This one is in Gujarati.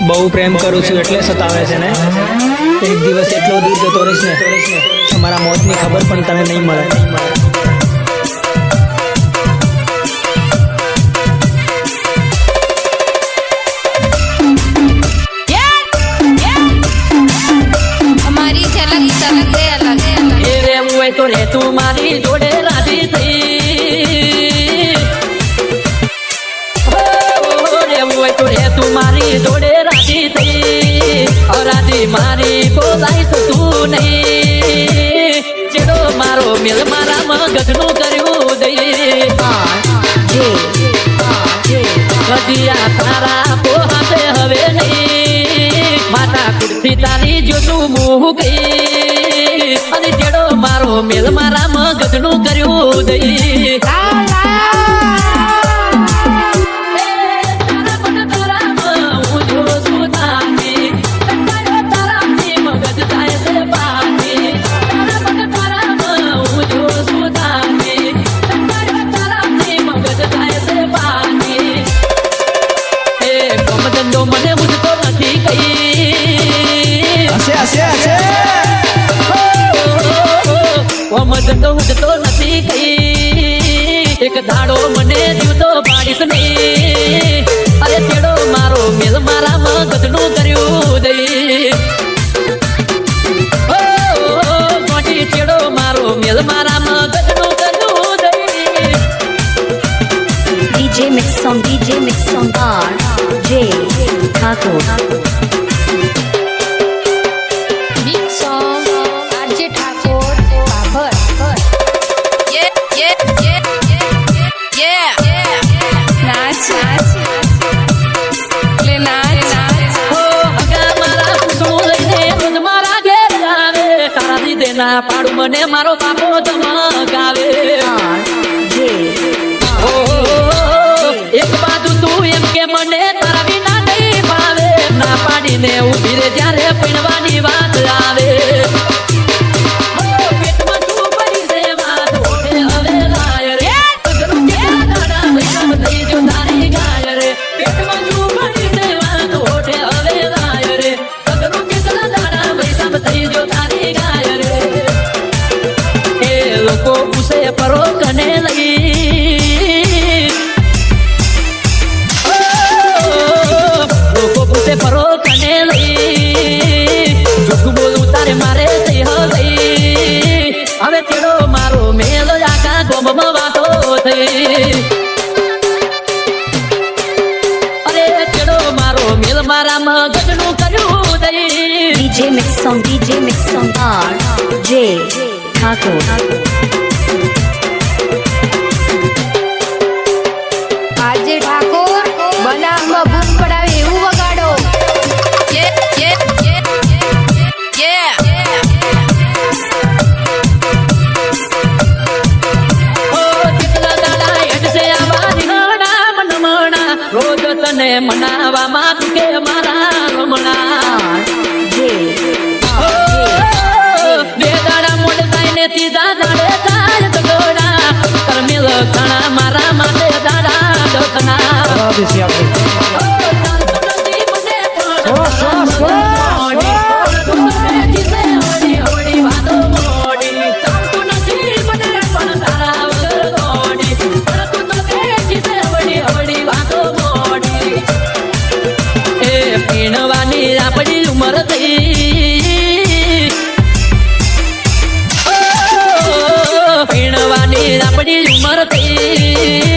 બહુ પ્રેમ કરું છું એટલે સતાવે છે ને? એક દિવસ એટલો દૂર જતો રહીશ ને તમારા મોતની ખબર પણ તને નહીં મળે. તો રે તું મારી જોડે. મારી બોલાઈશ તું નહીં જેડો મારો મિલ મારા મગજનું કર્યું દઈ હવે નહીં માતા કુર્સી તારી જોતું મુહ ગઈ અને જેડો મારો મેલ મારા મગજનું કર્યું દઈ એક ધાડો મને જીવતો પાડીશ ને અરે તેડો મારો મેલ મારા મગજનું કર્યું દઈ. મોટી ચેડો મારો મેલ મારા મગજનું કર્યું દઈ. DJ Mix Song DJ Mix Song R J દીદેના પાડું મને મારો બાપો ધમકાવે એક બાજુ તું એમ કે મને તારા વિના નહીં ભાવે. ના પાડીને ઊભી રે જ્યારે પીણવાની વાત આવે અરે તેડો મારો મેલ મારા મગજનું કર્યું દઈ Mix Song DJ Mix Song R J Thakur મનાવામાં કે મારા રમણા બે દાડા મોડ થાય ને દાડે કરમેલ ઘણા મારા માટે દાડા દખના para ti.